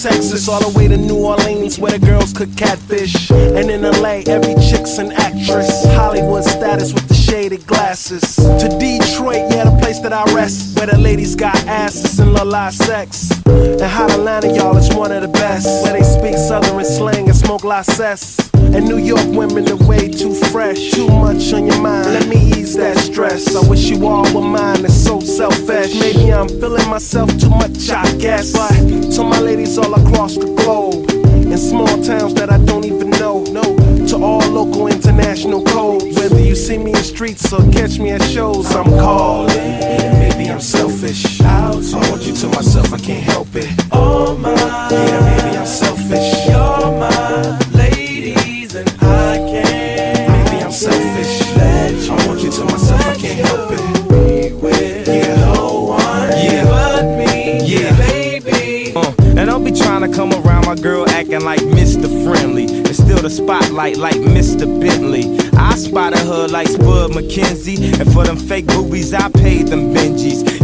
Texas, all the way to New Orleans, where the girls cook catfish. And in LA, every chick's an actress. Hollywood status with the shaded glasses. To Detroit, yeah, the place that I rest, where the ladies got asses and la sex. And hot Atlanta, y'all, is one of the best, where they speak Southern slang and smoke cess. And New York women are way too fresh. Too much on your mind. Let me ease that stress. I wish you all were mine. It's so selfish. Maybe I'm feeling myself too much, I guess. But to my ladies all across the globe, in small towns that I don't even know. No, to all local international codes. Whether you see me in streets or catch me at shows, I'm calling. Maybe I'm selfish. I want you to myself, I can't help it. Oh my, yeah, maybe I'm selfish. You're my ladies and I can't. Maybe I'm selfish. I want you to myself, can't with yeah. no one yeah. but me, baby. Uh, and don't be trying to come around my girl acting like Mr. Friendly. And still the spotlight like Mr. Bentley. I spotted her like Spud McKenzie. And for them fake boobies, I paid them Benjis.